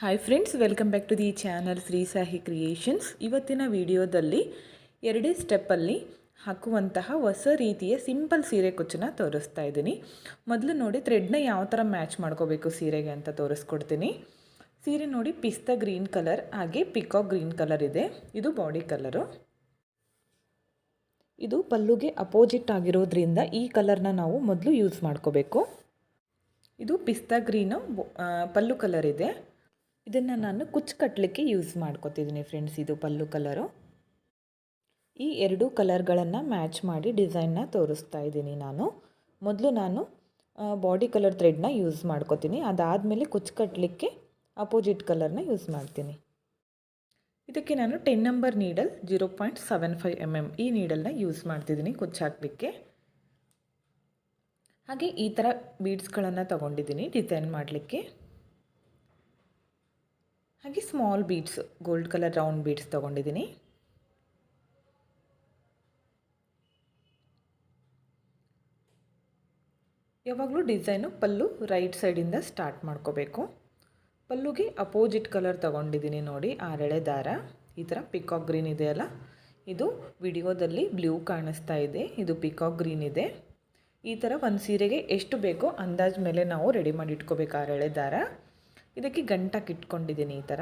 Hi friends welcome back to the channel Shri Sahi creations ಇವತ್ತಿನ ವಿಡಿಯೋದಲ್ಲಿ ಎರಡೇ ಸ್ಟೆಪ್ಪಲ್ಲಿ ಹಾಕುವಂತಹ ಹೊಸ ರೀತಿಯ ಸಿಂಪಲ್ ಸೀರೆ ಕುಚ್ಚನ್ನ ತೋರಿಸ್ತಾ ಇದ್ದೀನಿ. ಮೊದಲು ನೋಡಿ ಥ್ರೆಡ್ನ ಯಾವ ಥರ ಮ್ಯಾಚ್ ಮಾಡ್ಕೋಬೇಕು ಸೀರೆಗೆ ಅಂತ ತೋರಿಸ್ಕೊಡ್ತೀನಿ. ಸೀರೆ ನೋಡಿ ಪಿಸ್ತಾ ಗ್ರೀನ್ ಕಲರ್ ಹಾಗೆ ಪಿಕಾಕ್ ಗ್ರೀನ್ ಕಲರ್ ಇದೆ. ಇದು ಬಾಡಿ ಕಲರು ಇದು ಪಲ್ಲುಗೆ ಅಪೋಸಿಟ್ ಆಗಿರೋದ್ರಿಂದ ಈ ಕಲರ್ನ ನಾವು ಮೊದಲು ಯೂಸ್ ಮಾಡ್ಕೋಬೇಕು. ಇದು ಪಿಸ್ತಾ ಗ್ರೀನು ಪಲ್ಲು ಕಲರ್ ಇದೆ. ಇದನ್ನು ನಾನು ಕುಚ್ಚು ಕಟ್ಟಲಿಕ್ಕೆ ಯೂಸ್ ಮಾಡ್ಕೋತಿದ್ದೀನಿ ಫ್ರೆಂಡ್ಸ್ ಇದು ಪಲ್ಲು ಕಲರು ಈ ಎರಡೂ ಕಲರ್ಗಳನ್ನು ಮ್ಯಾಚ್ ಮಾಡಿ ಡಿಸೈನ್ನ ತೋರಿಸ್ತಾ ಇದ್ದೀನಿ ನಾನು. ಮೊದಲು ನಾನು ಬಾಡಿ ಕಲರ್ ಥ್ರೆಡ್ನ ಯೂಸ್ ಮಾಡ್ಕೋತೀನಿ. ಅದಾದಮೇಲೆ ಕುಚ್ಚು ಕಟ್ಟಲಿಕ್ಕೆ ಅಪೋಸಿಟ್ ಕಲರ್ನ ಯೂಸ್ ಮಾಡ್ತೀನಿ. ಇದಕ್ಕೆ ನಾನು ten number needle zero point seven five M M ಈ ನೀಡಲ್ನ ಯೂಸ್ ಮಾಡ್ತಿದ್ದೀನಿ ಕುಚ್ಚು ಹಾಕಲಿಕ್ಕೆ. ಹಾಗೆ ಈ ಥರ ಬೀಡ್ಸ್ಗಳನ್ನು ತಗೊಂಡಿದ್ದೀನಿ ಡಿಸೈನ್ ಮಾಡಲಿಕ್ಕೆ. ಹಾಗೆ small beads gold colour round beads ತೊಗೊಂಡಿದ್ದೀನಿ. ಯಾವಾಗಲೂ ಡಿಸೈನು ಪಲ್ಲು ರೈಟ್ ಸೈಡಿಂದ ಸ್ಟಾರ್ಟ್ ಮಾಡ್ಕೋಬೇಕು. ಪಲ್ಲುಗೆ ಅಪೋಸಿಟ್ ಕಲರ್ ತೊಗೊಂಡಿದ್ದೀನಿ ನೋಡಿ, ಆರೆಳೆ ದಾರ. ಈ ಥರ ಪಿಕಾಕ್ ಗ್ರೀನ್ ಇದೆಯಲ್ಲ ಇದು ವಿಡಿಯೋದಲ್ಲಿ ಬ್ಲೂ ಕಾಣಿಸ್ತಾ ಇದೆ, ಇದು ಪಿಕಾಕ್ ಗ್ರೀನ್ ಇದೆ. ಈ ಥರ ಒಂದು ಸೀರೆಗೆ ಎಷ್ಟು ಬೇಕೋ ಅಂದಾಜು ಮೇಲೆ ನಾವು ರೆಡಿ ಮಾಡಿ ಇಟ್ಕೋಬೇಕು ಆರೆಳೆ ದಾರ. ಇದಕ್ಕೆ ಗಂಟಕ್ಕೆ ಇಟ್ಕೊಂಡಿದ್ದೀನಿ ಈ ಥರ.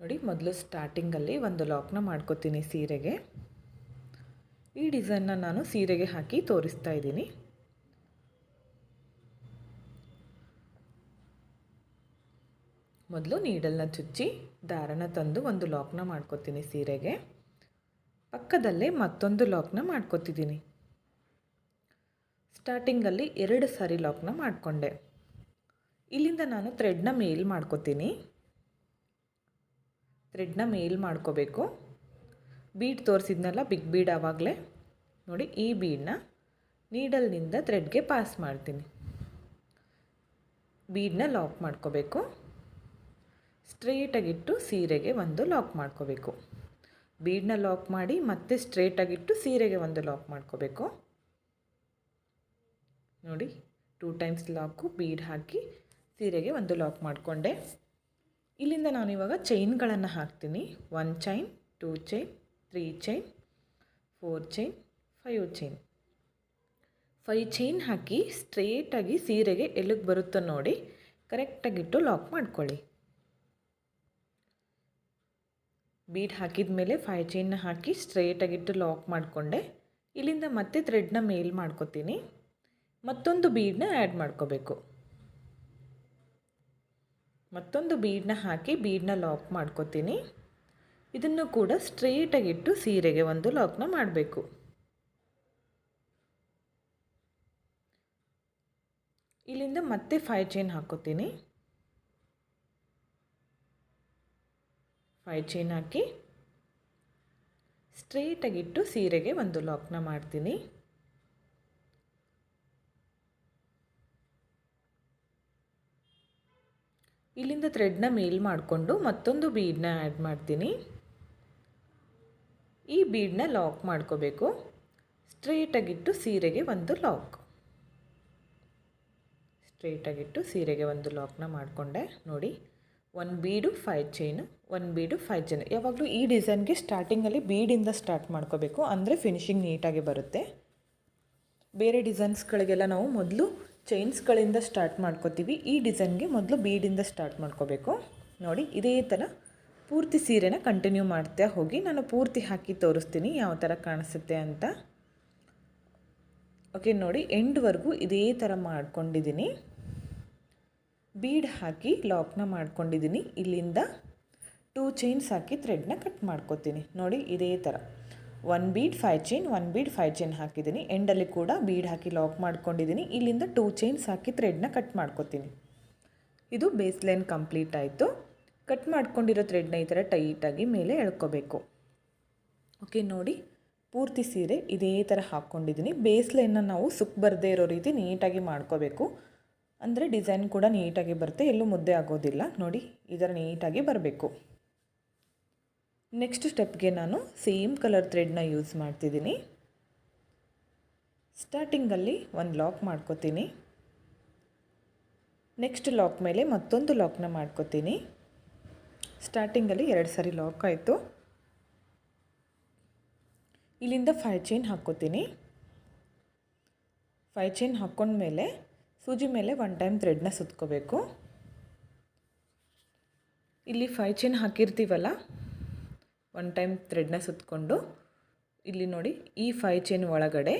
ನೋಡಿ, ಮೊದಲು ಸ್ಟಾರ್ಟಿಂಗಲ್ಲಿ ಒಂದು ಲಾಕ್ನ ಮಾಡ್ಕೋತೀನಿ ಸೀರೆಗೆ. ಈ ಡಿಸೈನ್ನ ನಾನು ಸೀರೆಗೆ ಹಾಕಿ ತೋರಿಸ್ತಾ ಇದ್ದೀನಿ. ಮೊದಲು ನೀಡಲ್ನ ಚುಚ್ಚಿ ದಾರನ ತಂದು ಒಂದು ಲಾಕ್ನ ಮಾಡ್ಕೋತೀನಿ ಸೀರೆಗೆ. ಪಕ್ಕದಲ್ಲೇ ಮತ್ತೊಂದು ಲಾಕ್ನ ಮಾಡ್ಕೋತಿದ್ದೀನಿ. ಸ್ಟಾರ್ಟಿಂಗಲ್ಲಿ ಎರಡು ಸಾರಿ ಲಾಕ್ನ ಮಾಡಿಕೊಂಡೆ. ಇಲ್ಲಿಂದ ನಾನು ಥ್ರೆಡ್ನ ಮೇಲ್ ಮಾಡ್ಕೋತೀನಿ. ಥ್ರೆಡ್ನ ಮೇಲ್ ಮಾಡ್ಕೋಬೇಕು. ಬೀಡ್ ತೋರಿಸಿದ್ನಲ್ಲ ಬಿಗ್ ಬೀಡ್ ಆವಾಗಲೇ? ನೋಡಿ, ಈ ಬೀಡನ್ನ ನೀಡಲ್ನಿಂದ ಥ್ರೆಡ್ಗೆ ಪಾಸ್ ಮಾಡ್ತೀನಿ. ಬೀಡನ್ನ ಲಾಕ್ ಮಾಡ್ಕೋಬೇಕು. ಸ್ಟ್ರೇಟಾಗಿಟ್ಟು ಸೀರೆಗೆ ಒಂದು ಲಾಕ್ ಮಾಡ್ಕೋಬೇಕು. ಬೀಡನ್ನ ಲಾಕ್ ಮಾಡಿ ಮತ್ತೆ ಸ್ಟ್ರೇಟಾಗಿಟ್ಟು ಸೀರೆಗೆ ಒಂದು ಲಾಕ್ ಮಾಡ್ಕೋಬೇಕು. ನೋಡಿ ಟೂ ಟೈಮ್ಸ್ ಲಾಕು ಬೀಡ್ ಹಾಕಿ ಸೀರೆಗೆ ಒಂದು ಲಾಕ್ ಮಾಡಿಕೊಂಡೆ. ಇಲ್ಲಿಂದ ನಾನು ಇವಾಗ ಚೈನ್ಗಳನ್ನು ಹಾಕ್ತೀನಿ. One chain two chain three chain four chain five chain five chain ಹಾಕಿ ಸ್ಟ್ರೇಟಾಗಿ ಸೀರೆಗೆ ಎಲ್ಲಿಗೆ ಬರುತ್ತೋ ನೋಡಿ ಕರೆಕ್ಟಾಗಿಟ್ಟು ಲಾಕ್ ಮಾಡ್ಕೊಳ್ಳಿ. ಬೀಡ್ ಹಾಕಿದ ಮೇಲೆ ಫೈವ್ ಚೈನ್ನ ಹಾಕಿ ಸ್ಟ್ರೇಟಾಗಿಟ್ಟು ಲಾಕ್ ಮಾಡಿಕೊಂಡೆ. ಇಲ್ಲಿಂದ ಮತ್ತೆ ಥ್ರೆಡ್ನ ಮೇಲ್ ಮಾಡ್ಕೊತೀನಿ. ಮತ್ತೊಂದು ಬೀಡನ್ನ ಆ್ಯಡ್ ಮಾಡ್ಕೋಬೇಕು. ಮತ್ತೊಂದು ಬೀಡನ್ನ ಹಾಕಿ ಬೀಡನ್ನ ಲಾಕ್ ಮಾಡ್ಕೋತೀನಿ. ಇದನ್ನು ಕೂಡ ಸ್ಟ್ರೇಟಾಗಿಟ್ಟು ಸೀರೆಗೆ ಒಂದು ಲಾಕ್ನ ಮಾಡಬೇಕು. ಇಲ್ಲಿಂದ ಮತ್ತೆ ಫೈವ್ ಚೈನ್ ಹಾಕೋತೀನಿ. ಫೈವ್ ಚೈನ್ ಹಾಕಿ ಸ್ಟ್ರೇಟಾಗಿಟ್ಟು ಸೀರೆಗೆ ಒಂದು ಲಾಕ್ನ ಮಾಡ್ತೀನಿ. ಇಲ್ಲಿಂದ ಥ್ರೆಡ್ನ ಮೇಲ್ ಮಾಡಿಕೊಂಡು ಮತ್ತೊಂದು ಬೀಡನ್ನ ಆ್ಯಡ್ ಮಾಡ್ತೀನಿ. ಈ ಬೀಡನ್ನ ಲಾಕ್ ಮಾಡ್ಕೋಬೇಕು. ಸ್ಟ್ರೇಟಾಗಿಟ್ಟು ಸೀರೆಗೆ ಒಂದು ಲಾಕ್ ಸ್ಟ್ರೇಟಾಗಿಟ್ಟು ಸೀರೆಗೆ ಒಂದು ಲಾಕ್ನ ಮಾಡಿಕೊಂಡೆ. ನೋಡಿ one bead five chain one bead five chain ಯಾವಾಗಲೂ ಈ ಡಿಸೈನ್ಗೆ ಸ್ಟಾರ್ಟಿಂಗಲ್ಲಿ ಬೀಡಿಂದ ಸ್ಟಾರ್ಟ್ ಮಾಡ್ಕೋಬೇಕು. ಅಂದರೆ ಫಿನಿಶಿಂಗ್ ನೀಟಾಗಿ ಬರುತ್ತೆ. ಬೇರೆ ಡಿಸೈನ್ಸ್ಗಳಿಗೆಲ್ಲ ನಾವು ಮೊದಲು ಚೈನ್ಸ್ಗಳಿಂದ ಸ್ಟಾರ್ಟ್ ಮಾಡ್ಕೋತೀವಿ. ಈ ಡಿಸೈನ್ಗೆ ಮೊದಲು ಬೀಡಿಂದ ಸ್ಟಾರ್ಟ್ ಮಾಡ್ಕೋಬೇಕು. ನೋಡಿ, ಇದೇ ಥರ ಪೂರ್ತಿ ಸೀರೆನ ಕಂಟಿನ್ಯೂ ಮಾಡ್ತಾ ಹೋಗಿ ನಾನು ಪೂರ್ತಿ ಹಾಕಿ ತೋರಿಸ್ತೀನಿ ಯಾವ ಥರ ಕಾಣಿಸುತ್ತೆ ಅಂತ. ಓಕೆ ನೋಡಿ ಎಂಡ್ವರೆಗೂ ಇದೇ ಥರ ಮಾಡ್ಕೊಂಡಿದ್ದೀನಿ. ಬೀಡ್ ಹಾಕಿ ಲಾಕ್ನ ಮಾಡ್ಕೊಂಡಿದ್ದೀನಿ. ಇಲ್ಲಿಂದ ಟೂ ಚೈನ್ಸ್ ಹಾಕಿ ಥ್ರೆಡ್ನ ಕಟ್ ಮಾಡ್ಕೋತೀನಿ. ನೋಡಿ, ಇದೇ ಥರ one bead five chain one bead five chain ಹಾಕಿದ್ದೀನಿ. ಎಂಡಲ್ಲಿ ಕೂಡ ಬೀಡ್ ಹಾಕಿ ಲಾಕ್ ಮಾಡ್ಕೊಂಡಿದ್ದೀನಿ. ಇಲ್ಲಿಂದ ಟೂ ಚೈನ್ಸ್ ಹಾಕಿ ಥ್ರೆಡ್ನ ಕಟ್ ಮಾಡ್ಕೋತೀನಿ. ಇದು ಬೇಸ್ ಲೈನ್ ಕಂಪ್ಲೀಟ್ ಆಯಿತು. ಕಟ್ ಮಾಡ್ಕೊಂಡಿರೋ ಥ್ರೆಡ್ನ ಈ ಥರ ಟೈಟಾಗಿ ಮೇಲೆ ಎಳ್ಕೋಬೇಕು. ಓಕೆ ನೋಡಿ. ಪೂರ್ತಿ ಸೀರೆ ಇದೇ ಥರ ಹಾಕ್ಕೊಂಡಿದ್ದೀನಿ ಬೇಸ್ ಲೈನ್ನ ನಾವು ಸುಕ್ ಬರದೇ ಇರೋ ರೀತಿ ನೀಟಾಗಿ ಮಾಡ್ಕೋಬೇಕು. ಅಂದರೆ ಡಿಸೈನ್ ಕೂಡ ನೀಟಾಗಿ ಬರುತ್ತೆ. ಎಲ್ಲೂ ಮುದ್ದೆ ಆಗೋದಿಲ್ಲ. ನೋಡಿ, ಈ ಥರ ನೀಟಾಗಿ ಬರಬೇಕು. ನೆಕ್ಸ್ಟ್ ಸ್ಟೆಪ್ಗೆ ನಾನು ಸೇಮ್ ಕಲರ್ ಥ್ರೆಡ್ನ ಯೂಸ್ ಮಾಡ್ತಿದ್ದೀನಿ. ಸ್ಟಾರ್ಟಿಂಗಲ್ಲಿ ಒಂದು ಲಾಕ್ ಮಾಡ್ಕೋತೀನಿ. ನೆಕ್ಸ್ಟ್ ಲಾಕ್ ಮೇಲೆ ಮತ್ತೊಂದು ಲಾಕ್ನ ಮಾಡ್ಕೋತೀನಿ. ಸ್ಟಾರ್ಟಿಂಗಲ್ಲಿ ಎರಡು ಸರಿ ಲಾಕ್ ಆಯಿತು. ಇಲ್ಲಿಂದ ಫೈ ಚೈನ್ ಹಾಕ್ಕೋತೀನಿ. ಫೈ ಚೈನ್ ಹಾಕ್ಕೊಂಡ್ಮೇಲೆ ಸೂಜಿ ಮೇಲೆ ಒನ್ ಟೈಮ್ ಥ್ರೆಡ್ನ ಸುತ್ಕೋಬೇಕು. ಇಲ್ಲಿ ಫೈ ಚೈನ್ ಹಾಕಿರ್ತೀವಲ್ಲ ಒನ್ ಟೈಮ್ ಥ್ರೆಡ್ನ ಸುತ್ತಕೊಂಡು ಇಲ್ಲಿ ನೋಡಿ ಈ ಫೈ ಚೈನ್ ಒಳಗಡೆ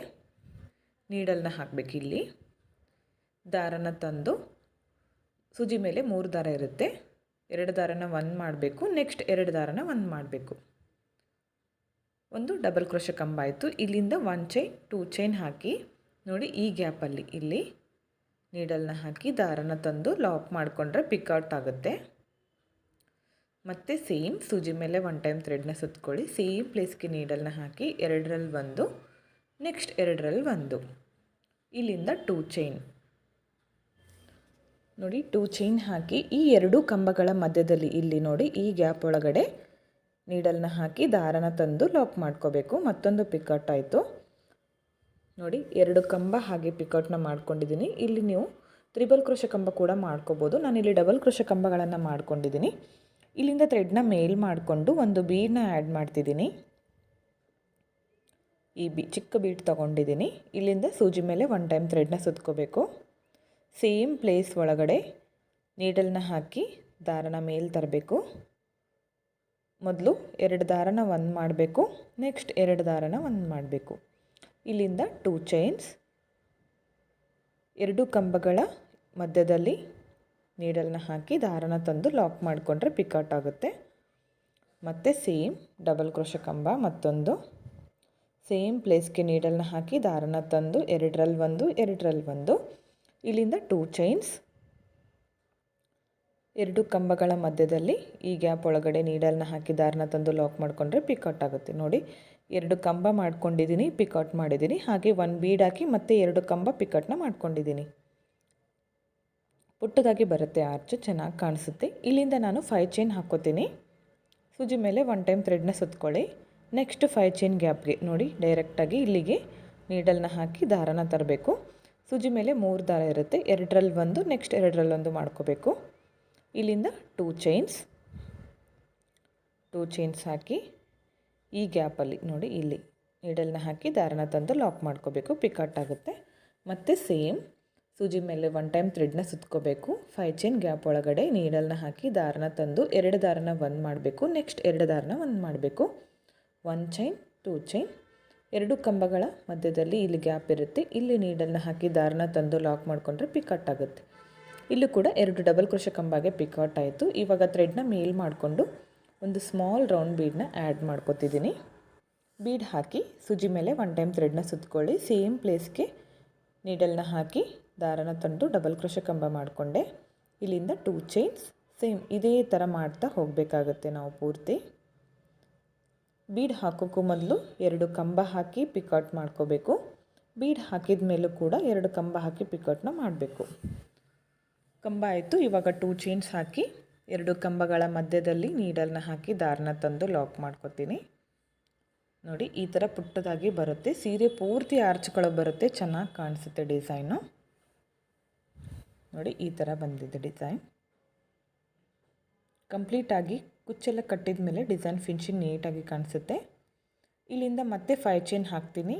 ನೀಡಲ್ನ ಹಾಕಬೇಕು ಇಲ್ಲಿ. ದಾರನ ತಂದು ಸುಜಿ ಮೇಲೆ ಮೂರು ದಾರ ಇರುತ್ತೆ. ಎರಡು ದಾರನ ಒಂದು ಮಾಡಬೇಕು. ನೆಕ್ಸ್ಟ್ ಎರಡು ದಾರನ ಒಂದು ಮಾಡಬೇಕು. ಒಂದು ಡಬಲ್ ಕ್ರೋಶ ಕಂಬ ಆಯಿತು. ಇಲ್ಲಿಂದ ಒನ್ ಚೈನ್ ಟೂ ಚೈನ್ ಹಾಕಿ ನೋಡಿ ಈ ಗ್ಯಾಪಲ್ಲಿ ಇಲ್ಲಿ ನೀಡಲ್ನ ಹಾಕಿ ದಾರನ ತಂದು ಲಾಕ್ ಮಾಡಿಕೊಂಡ್ರೆ ಪಿಕ್ಔಟ್ ಆಗುತ್ತೆ. ಮತ್ತು ಸೇಮ್ ಸೂಜಿ ಮೇಲೆ ಒನ್ ಟೈಮ್ ಥ್ರೆಡ್ನ ಸುತ್ಕೊಳ್ಳಿ. ಸೇಮ್ ಪ್ಲೇಸ್ಗೆ ನೀಡಲ್ನ ಹಾಕಿ ಎರಡರಲ್ಲಿ ಒಂದು ನೆಕ್ಸ್ಟ್ ಎರಡರಲ್ಲಿ ಒಂದು. ಇಲ್ಲಿಂದ ಟೂ ಚೈನ್ ನೋಡಿ ಟೂ ಚೈನ್ ಹಾಕಿ ಈ ಎರಡು ಕಂಬಗಳ ಮಧ್ಯದಲ್ಲಿ ಇಲ್ಲಿ ನೋಡಿ, ಈ ಗ್ಯಾಪ್ ಒಳಗಡೆ ನೀಡಲ್ನ ಹಾಕಿ ದಾರನ ತಂದು ಲಾಕ್ ಮಾಡ್ಕೋಬೇಕು. ಮತ್ತೊಂದು ಪಿಕೌಟ್ ಆಯಿತು. ನೋಡಿ, ಎರಡು ಕಂಬ ಹಾಗೆ ಪಿಕೌಟ್ನ ಮಾಡ್ಕೊಂಡಿದ್ದೀನಿ. ಇಲ್ಲಿ ನೀವು ತ್ರಿಬಲ್ ಕೃಷ ಕಂಬ ಕೂಡ ಮಾಡ್ಕೋಬೋದು. ನಾನಿಲ್ಲಿ ಡಬಲ್ ಕೃಷ ಕಂಬಗಳನ್ನು ಮಾಡ್ಕೊಂಡಿದ್ದೀನಿ. ಇಲ್ಲಿಂದ ಥ್ರೆಡ್ನ ಮೇಲ್ ಮಾಡಿಕೊಂಡು ಒಂದು ಬೀಡನ್ನ ಆ್ಯಡ್ ಮಾಡ್ತಿದ್ದೀನಿ. ಈ ಬಿ, ಚಿಕ್ಕ ಬೀಟ್ ತೊಗೊಂಡಿದ್ದೀನಿ. ಇಲ್ಲಿಂದ ಸೂಜಿ ಮೇಲೆ ಒನ್ ಟೈಮ್ ಥ್ರೆಡ್ನ ಸುತ್ಕೋಬೇಕು. ಸೇಮ್ ಪ್ಲೇಸ್ ಒಳಗಡೆ ನೀಡಲ್ನ ಹಾಕಿ ದಾರನ ಮೇಲೆ ತರಬೇಕು. ಮೊದಲು ಎರಡು ದಾರನ ಒಂದು ಮಾಡಬೇಕು ನೆಕ್ಸ್ಟ್ ಎರಡು ದಾರನ ಒಂದು ಮಾಡಬೇಕು. ಇಲ್ಲಿಂದ ಟೂ ಚೈನ್ಸ್ ಎರಡು ಕಂಬಗಳ ಮಧ್ಯದಲ್ಲಿ ನೀಡಲ್ನ ಹಾಕಿ ದಾರನ ತಂದು ಲಾಕ್ ಮಾಡಿಕೊಂಡ್ರೆ ಪಿಕೌಟ್ ಆಗುತ್ತೆ. ಮತ್ತು ಸೇಮ್ ಡಬಲ್ ಕ್ರೋಶ ಕಂಬ ಮತ್ತೊಂದು. ಸೇಮ್ ಪ್ಲೇಸ್ಗೆ ನೀಡಲ್ನ ಹಾಕಿ ದಾರನ ತಂದು ಎರಡರಲ್ಲಿ ಒಂದು ಎರಡರಲ್ಲಿ ಒಂದು. ಇಲ್ಲಿಂದ ಟೂ ಚೈನ್ಸ್. ಎರಡು ಕಂಬಗಳ ಮಧ್ಯದಲ್ಲಿ ಈ ಗ್ಯಾಪ್ ಒಳಗಡೆ ನೀಡಲ್ನ ಹಾಕಿ ದಾರನ ತಂದು ಲಾಕ್ ಮಾಡಿಕೊಂಡ್ರೆ ಪಿಕೌಟ್ ಆಗುತ್ತೆ. ನೋಡಿ, ಎರಡು ಕಂಬ ಮಾಡ್ಕೊಂಡಿದ್ದೀನಿ, ಪಿಕೌಟ್ ಮಾಡಿದ್ದೀನಿ. ಹಾಗೆ ಒನ್ ಬೀಡ್ ಹಾಕಿ ಮತ್ತೆ ಎರಡು ಕಂಬ ಪಿಕೌಟ್ನ ಮಾಡ್ಕೊಂಡಿದ್ದೀನಿ. ಪುಟ್ಟದಾಗಿ ಬರುತ್ತೆ ಆರ್ಚು ಚೆನ್ನಾಗಿ ಕಾಣಿಸುತ್ತೆ. ಇಲ್ಲಿಂದ ನಾನು ಫೈ ಚೈನ್ ಹಾಕ್ಕೋತೀನಿ. ಸೂಜಿ ಮೇಲೆ ಒನ್ ಟೈಮ್ ಥ್ರೆಡ್ನ ಸುತ್ಕೊಳ್ಳಿ. ನೆಕ್ಸ್ಟ್ ಫೈ ಚೈನ್ ಗ್ಯಾಪ್ಗೆ ನೋಡಿ ಡೈರೆಕ್ಟಾಗಿ ಇಲ್ಲಿಗೆ ನೀಡಲ್ನ ಹಾಕಿ ದಾರನ ತರಬೇಕು. ಸೂಜಿ ಮೇಲೆ ಮೂರು ದಾರ ಇರುತ್ತೆ. ಎರಡರಲ್ಲಿ ಒಂದು ನೆಕ್ಸ್ಟ್ ಎರಡರಲ್ಲೊಂದು ಮಾಡ್ಕೋಬೇಕು. ಇಲ್ಲಿಂದ ಟೂ ಚೈನ್ಸ್ ಟೂ ಚೈನ್ಸ್ ಹಾಕಿ ಈ ಗ್ಯಾಪಲ್ಲಿ ನೋಡಿ, ಇಲ್ಲಿ ನೀಡಲ್ನ ಹಾಕಿ ದಾರನ ತಂದು ಲಾಕ್ ಮಾಡ್ಕೋಬೇಕು. ಪಿಕಟ್ ಆಗುತ್ತೆ. ಮತ್ತು ಸೇಮ್ ಸೂಜಿ ಮೇಲೆ ಒನ್ ಟೈಮ್ ಥ್ರೆಡ್ನ ಸುತ್ಕೋಬೇಕು. ಫೈವ್ ಚೈನ್ ಗ್ಯಾಪ್ ಒಳಗಡೆ ನೀಡಲ್ನ ಹಾಕಿ ದಾರನ ತಂದು ಎರಡು ದಾರನ ಒಂದು ಮಾಡಬೇಕು. ನೆಕ್ಸ್ಟ್ ಎರಡು ದಾರನ ಒಂದು ಮಾಡಬೇಕು. ಒನ್ ಚೈನ್ ಟೂ ಚೈನ್ ಎರಡು ಕಂಬಗಳ ಮಧ್ಯದಲ್ಲಿ ಇಲ್ಲಿ ಗ್ಯಾಪ್ ಇರುತ್ತೆ. ಇಲ್ಲಿ ನೀಡಲ್ನ ಹಾಕಿ ದಾರನ ತಂದು ಲಾಕ್ ಮಾಡಿಕೊಂಡ್ರೆ ಪಿಕಟ್ ಆಗುತ್ತೆ. ಇಲ್ಲೂ ಕೂಡ ಎರಡು ಡಬಲ್ ಕೃಷಿ ಕಂಬಾಗೆ ಪಿಕೌಟ್ ಆಯಿತು. ಇವಾಗ ಥ್ರೆಡ್ನ ಮೇಲ್ ಮಾಡಿಕೊಂಡು ಒಂದು ಸ್ಮಾಲ್ ರೌಂಡ್ ಬೀಡನ್ನ ಆ್ಯಡ್ ಮಾಡ್ಕೊತಿದ್ದೀನಿ. ಬೀಡ್ ಹಾಕಿ ಸುಜಿ ಮೇಲೆ ಒನ್ ಟೈಮ್ ಥ್ರೆಡ್ನ ಸುತ್ಕೊಳ್ಳಿ. ಸೇಮ್ ಪ್ಲೇಸ್ಗೆ ನೀಡಲ್ನ ಹಾಕಿ ದಾರನ ತಂದು ಡಬಲ್ ಕ್ರೋಶ ಕಂಬ ಮಾಡಿಕೊಂಡೆ. ಇಲ್ಲಿಂದ ಟೂ ಚೈನ್ಸ್ ಸೇಮ್ ಇದೇ ಥರ ಮಾಡ್ತಾ ಹೋಗಬೇಕಾಗತ್ತೆ ನಾವು ಪೂರ್ತಿ. ಬೀಡ್ ಹಾಕೋಕ್ಕೂ ಮೊದಲು ಎರಡು ಕಂಬ ಹಾಕಿ ಪಿಕೌಟ್ ಮಾಡ್ಕೋಬೇಕು. ಬೀಡ್ ಹಾಕಿದ ಮೇಲೂ ಕೂಡ ಎರಡು ಕಂಬ ಹಾಕಿ ಪಿಕೌಟ್ನ ಮಾಡಬೇಕು. ಕಂಬ ಆಯಿತು, ಇವಾಗ ಟೂ ಚೈನ್ಸ್ ಹಾಕಿ ಎರಡು ಕಂಬಗಳ ಮಧ್ಯದಲ್ಲಿ ನೀಡಲ್ನ ಹಾಕಿ ದಾರನ ತಂದು ಲಾಕ್ ಮಾಡ್ಕೊತೀನಿ. ನೋಡಿ, ಈ ಥರ ಪುಟ್ಟದಾಗಿ ಬರುತ್ತೆ. ಸೀರೆ ಪೂರ್ತಿ ಆರ್ಚ್ಗಳು ಬರುತ್ತೆ, ಚೆನ್ನಾಗಿ ಕಾಣಿಸುತ್ತೆ ಡಿಸೈನು ನೋಡಿ, ಈ ಥರ ಬಂದಿದೆ ಡಿಸೈನ್ ಕಂಪ್ಲೀಟಾಗಿ ಕುಚ್ಚೆಲ್ಲ ಕಟ್ಟಿದ ಮೇಲೆ ಡಿಸೈನ್ ಫಿನಿಶಿಂಗ್ ನೀಟಾಗಿ ಕಾಣಿಸುತ್ತೆ. ಇಲ್ಲಿಂದ ಮತ್ತೆ ಫೈ ಚೈನ್ ಹಾಕ್ತೀನಿ.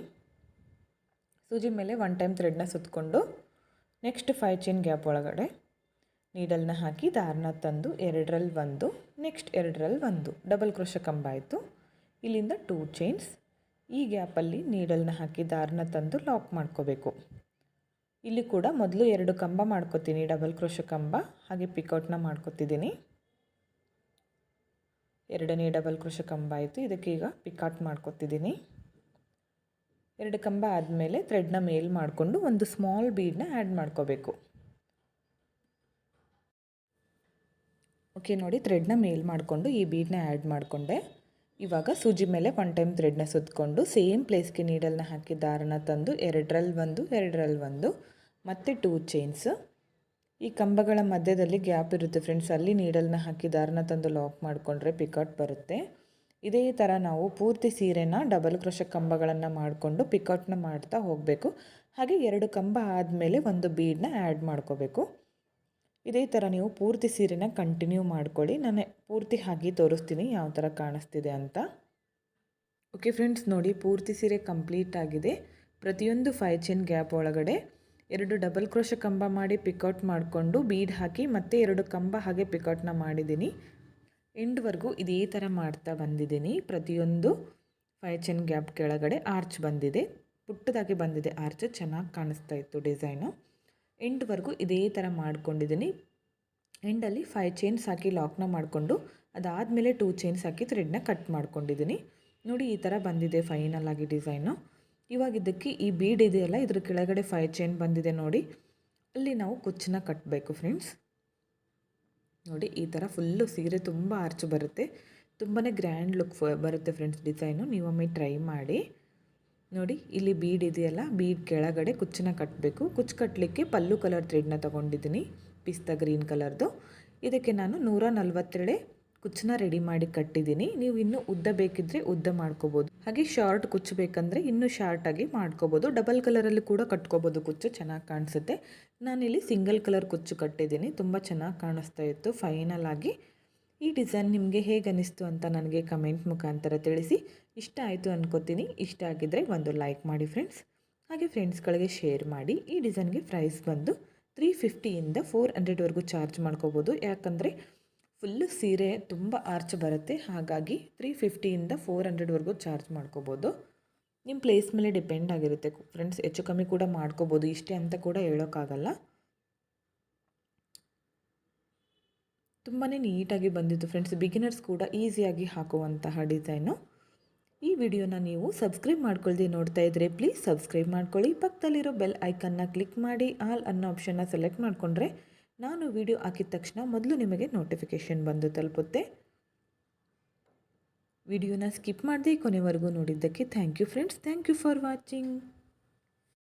ಸೂಜಿ ಮೇಲೆ ಒನ್ ಟೈಮ್ ಥ್ರೆಡ್ನ ಸುತ್ತಕೊಂಡು ನೆಕ್ಸ್ಟ್ ಫೈ ಚೈನ್ ಗ್ಯಾಪ್ ಒಳಗಡೆ ನೀಡಲ್ನ ಹಾಕಿ ದಾರನ ತಂದು ಎರಡರಲ್ಲಿ ಒಂದು ನೆಕ್ಸ್ಟ್ ಎರಡರಲ್ಲಿ ಒಂದು. ಡಬಲ್ ಕ್ರೋಶ ಕಂಬ ಆಯಿತು. ಇಲ್ಲಿಂದ ಟೂ ಚೈನ್ಸ್ ಈ ಗ್ಯಾಪಲ್ಲಿ ನೀಡಲ್ನ ಹಾಕಿ ದಾರನ ತಂದು ಲಾಕ್ ಮಾಡ್ಕೋಬೇಕು. ಇಲ್ಲಿ ಕೂಡ ಮೊದಲು ಎರಡು ಕಂಬ ಮಾಡ್ಕೋತೀನಿ ಡಬಲ್ ಕ್ರೋಶ ಕಂಬ, ಹಾಗೆ ಪಿಕೌಟ್ನ ಮಾಡ್ಕೋತಿದ್ದೀನಿ. ಎರಡನೇ ಡಬಲ್ ಕ್ರೋಶ ಕಂಬ ಆಯಿತು, ಇದಕ್ಕೆ ಈಗ ಪಿಕಾಟ್ ಮಾಡ್ಕೋತಿದ್ದೀನಿ. ಎರಡು ಕಂಬ ಆದಮೇಲೆ ಥ್ರೆಡ್ನ ಮೇಲ್ ಮಾಡಿಕೊಂಡು ಒಂದು ಸ್ಮಾಲ್ ಬೀಡನ್ನ ಆ್ಯಡ್ ಮಾಡ್ಕೋಬೇಕು. ಓಕೆ ನೋಡಿ ಥ್ರೆಡ್ನ ಮೇಲ್ ಮಾಡಿಕೊಂಡು ಈ ಬೀಡನ್ನ ಆ್ಯಡ್ ಮಾಡಿಕೊಂಡೆ. ಇವಾಗ ಸೂಜಿ ಮೇಲೆ ಒನ್ ಟೈಮ್ ಥ್ರೆಡ್ನ ಸುತ್ತಕೊಂಡು ಸೇಮ್ ಪ್ಲೇಸ್ಗೆ ನೀಡಲ್ನ ಹಾಕಿ ದಾರನ ತಂದು ಎರಡರಲ್ಲಿ ಒಂದು ಎರಡರಲ್ಲಿ ಒಂದು, ಮತ್ತು ಟೂ ಚೈನ್ಸ್ ಈ ಕಂಬಗಳ ಮಧ್ಯದಲ್ಲಿ ಗ್ಯಾಪ್ ಇರುತ್ತೆ ಫ್ರೆಂಡ್ಸ್ ಅಲ್ಲಿ ನೀಡಲ್ನ ಹಾಕಿ ದಾರನ ತಂದು ಲಾಕ್ ಮಾಡಿಕೊಂಡ್ರೆ ಪಿಕೌಟ್ ಬರುತ್ತೆ. ಇದೇ ಥರ ನಾವು ಪೂರ್ತಿ ಸೀರೆನ ಡಬಲ್ ಕ್ರೋಶ ಕಂಬಗಳನ್ನು ಮಾಡಿಕೊಂಡು ಪಿಕೌಟ್ನ ಮಾಡ್ತಾ ಹೋಗಬೇಕು. ಹಾಗೆ ಎರಡು ಕಂಬ ಆದಮೇಲೆ ಒಂದು ಬೀಡನ್ನ ಆ್ಯಡ್ ಮಾಡ್ಕೋಬೇಕು. ಇದೇ ಥರ ನೀವು ಪೂರ್ತಿ ಸೀರೆನ ಕಂಟಿನ್ಯೂ ಮಾಡ್ಕೊಳ್ಳಿ. ನಾನು ಪೂರ್ತಿ ಹಾಕಿ ತೋರಿಸ್ತೀನಿ ಯಾವ ಥರ ಕಾಣಿಸ್ತಿದೆ ಅಂತ. ಓಕೆ ಫ್ರೆಂಡ್ಸ್ ನೋಡಿ ಪೂರ್ತಿ ಸೀರೆ ಕಂಪ್ಲೀಟ್ ಆಗಿದೆ. ಪ್ರತಿಯೊಂದು ಫೈ ಚೈನ್ ಗ್ಯಾಪ್ ಒಳಗಡೆ ಎರಡು ಡಬಲ್ ಕ್ರೋಶ ಕಂಬ ಮಾಡಿ ಪಿಕೌಟ್ ಮಾಡಿಕೊಂಡು ಬೀಡ್ ಹಾಕಿ ಮತ್ತೆ ಎರಡು ಕಂಬ ಹಾಗೆ ಪಿಕೌಟ್ನ ಮಾಡಿದ್ದೀನಿ. ಎಂಡ್ವರೆಗೂ ಇದೇ ಥರ ಮಾಡ್ತಾ ಬಂದಿದ್ದೀನಿ. ಪ್ರತಿಯೊಂದು ಫೈ ಚೈನ್ ಗ್ಯಾಪ್ ಕೆಳಗಡೆ ಆರ್ಚ್ ಬಂದಿದೆ. ಪುಟ್ಟದಾಗಿ ಬಂದಿದೆ ಆರ್ಚ್ ಚೆನ್ನಾಗಿ ಕಾಣಿಸ್ತಾ ಇತ್ತು ಡಿಸೈನು ಎಂಡ್ವರೆಗೂ ಇದೇ ಥರ ಮಾಡ್ಕೊಂಡಿದ್ದೀನಿ. ಎಂಡಲ್ಲಿ ಫೈವ್ ಚೈನ್ಸ್ ಹಾಕಿ ಲಾಕ್ನ ಮಾಡಿಕೊಂಡು, ಅದಾದಮೇಲೆ ಟೂ ಚೈನ್ಸ್ ಹಾಕಿ ಥ್ರೆಡ್ನ ಕಟ್ ಮಾಡ್ಕೊಂಡಿದ್ದೀನಿ. ನೋಡಿ ಈ ಥರ ಬಂದಿದೆ ಫೈನಲ್ ಆಗಿ ಡಿಸೈನು ಇವಾಗ ಇದಕ್ಕೆ ಈ ಬೀಡ್ ಇದೆಯಲ್ಲ, ಇದ್ರ ಕೆಳಗಡೆ ಫೈವ್ ಚೈನ್ ಬಂದಿದೆ ನೋಡಿ. ಅಲ್ಲಿ ನಾವು ಕುಚ್ಚನ್ನ ಕಟ್ಟಬೇಕು ಫ್ರೆಂಡ್ಸ್ ನೋಡಿ ಈ ಥರ ಫುಲ್ಲು ಸೀರೆ ತುಂಬ ಆರ್ಚ್ ಬರುತ್ತೆ. ತುಂಬಾ ಗ್ರ್ಯಾಂಡ್ ಲುಕ್ ಬರುತ್ತೆ ಫ್ರೆಂಡ್ಸ್ ಡಿಸೈನು ನೀವೊಮ್ಮೆ ಟ್ರೈ ಮಾಡಿ. ನೋಡಿ, ಇಲ್ಲಿ ಬೀಡ್ ಇದೆಯಲ್ಲ, ಬೀಡ್ ಕೆಳಗಡೆ ಕುಚ್ಚನ್ನ ಕಟ್ಟಬೇಕು ಕುಚ್ಚು ಕಟ್ಟಲಿಕ್ಕೆ ಪಲ್ಲು ಕಲರ್ ಥ್ರೆಡ್ನ ತೊಗೊಂಡಿದ್ದೀನಿ, ಪಿಸ್ತಾ ಗ್ರೀನ್ ಕಲರ್ದು ಇದಕ್ಕೆ ನಾನು ನೂರ ನಲ್ವತ್ತೆರಡೇ ಕುಚ್ಚನ್ನ ರೆಡಿ ಮಾಡಿ ಕಟ್ಟಿದ್ದೀನಿ. ನೀವು ಇನ್ನೂ ಉದ್ದ ಬೇಕಿದ್ದರೆ ಉದ್ದ ಮಾಡ್ಕೋಬೋದು. ಹಾಗೆ ಶಾರ್ಟ್ ಕುಚ್ಚು ಬೇಕಂದರೆ ಇನ್ನೂ ಶಾರ್ಟಾಗಿ ಮಾಡ್ಕೋಬೋದು. ಡಬಲ್ ಕಲರಲ್ಲಿ ಕೂಡ ಕಟ್ಕೋಬೋದು ಕುಚ್ಚು, ಚೆನ್ನಾಗಿ ಕಾಣಿಸುತ್ತೆ. ನಾನಿಲ್ಲಿ ಸಿಂಗಲ್ ಕಲರ್ ಕುಚ್ಚು ಕಟ್ಟಿದ್ದೀನಿ. ತುಂಬ ಚೆನ್ನಾಗಿ ಕಾಣಿಸ್ತಾ ಇತ್ತು. ಫೈನಲ್ ಆಗಿ ಈ ಡಿಸೈನ್ ನಿಮಗೆ ಹೇಗೆ ಅನಿಸ್ತು ಅಂತ ನನಗೆ ಕಮೆಂಟ್ ಮುಖಾಂತರ ತಿಳಿಸಿ. ಇಷ್ಟ ಆಯಿತು ಅನ್ಕೋತೀನಿ. ಇಷ್ಟ ಆಗಿದ್ದರೆ ಒಂದು ಲೈಕ್ ಮಾಡಿ ಫ್ರೆಂಡ್ಸ್. ಹಾಗೆ ಫ್ರೆಂಡ್ಸ್ಗಳಿಗೆ ಶೇರ್ ಮಾಡಿ. ಈ ಡಿಸೈನ್ಗೆ ಪ್ರೈಸ್ ಬಂದು ತ್ರೀ ಫಿಫ್ಟಿಯಿಂದ ಫೋರ್ ಹಂಡ್ರೆಡ್ವರೆಗೂ ಚಾರ್ಜ್ ಮಾಡ್ಕೋಬೋದು. ಯಾಕಂದರೆ ಫುಲ್ಲು ಸೀರೆ ತುಂಬ ಆರ್ಚ್ ಬರುತ್ತೆ. ಹಾಗಾಗಿ ತ್ರೀ ಫಿಫ್ಟಿಯಿಂದ ಫೋರ್ ಹಂಡ್ರೆಡ್ವರೆಗೂ ಚಾರ್ಜ್ ಮಾಡ್ಕೋಬೋದು. ನಿಮ್ಮ ಪ್ಲೇಸ್ ಮೇಲೆ ಡಿಪೆಂಡ್ ಆಗಿರುತ್ತೆ. ಫ್ರೆಂಡ್ಸ್, ಹೆಚ್ಚು ಕಮ್ಮಿ ಕೂಡ ಮಾಡ್ಕೋಬೋದು. ಇಷ್ಟೇ ಅಂತ ಕೂಡ ಹೇಳೋಕ್ಕಾಗಲ್ಲ. ತುಂಬಾ ನೀಟಾಗಿ ಬಂದಿತ್ತು ಫ್ರೆಂಡ್ಸ್ ಬಿಗಿನರ್ಸ್ ಕೂಡ ಈಸಿಯಾಗಿ ಹಾಕುವಂತಹ ಡಿಸೈನು ಈ ವಿಡಿಯೋನ ನೀವು ಸಬ್ಸ್ಕ್ರೈಬ್ ಮಾಡ್ಕೊಳ್ದೆ ನೋಡ್ತಾ ಇದ್ದರೆ ಪ್ಲೀಸ್ ಸಬ್ಸ್ಕ್ರೈಬ್ ಮಾಡ್ಕೊಳ್ಳಿ. ಪಕ್ಕದಲ್ಲಿರೋ ಬೆಲ್ ಐಕನ್ನ ಕ್ಲಿಕ್ ಮಾಡಿ ಆಲ್ ಅನ್ನೋ ಆಪ್ಷನ್ನ ಸೆಲೆಕ್ಟ್ ಮಾಡಿಕೊಂಡ್ರೆ ನಾನು ವಿಡಿಯೋ ಹಾಕಿದ ತಕ್ಷಣ ಮೊದಲು ನಿಮಗೆ ನೋಟಿಫಿಕೇಷನ್ ಬಂದು ತಲುಪುತ್ತೆ. ವಿಡಿಯೋನ ಸ್ಕಿಪ್ ಮಾಡದೆ ಕೊನೆವರೆಗೂ ನೋಡಿದ್ದಕ್ಕೆ thank you friends thank you for watching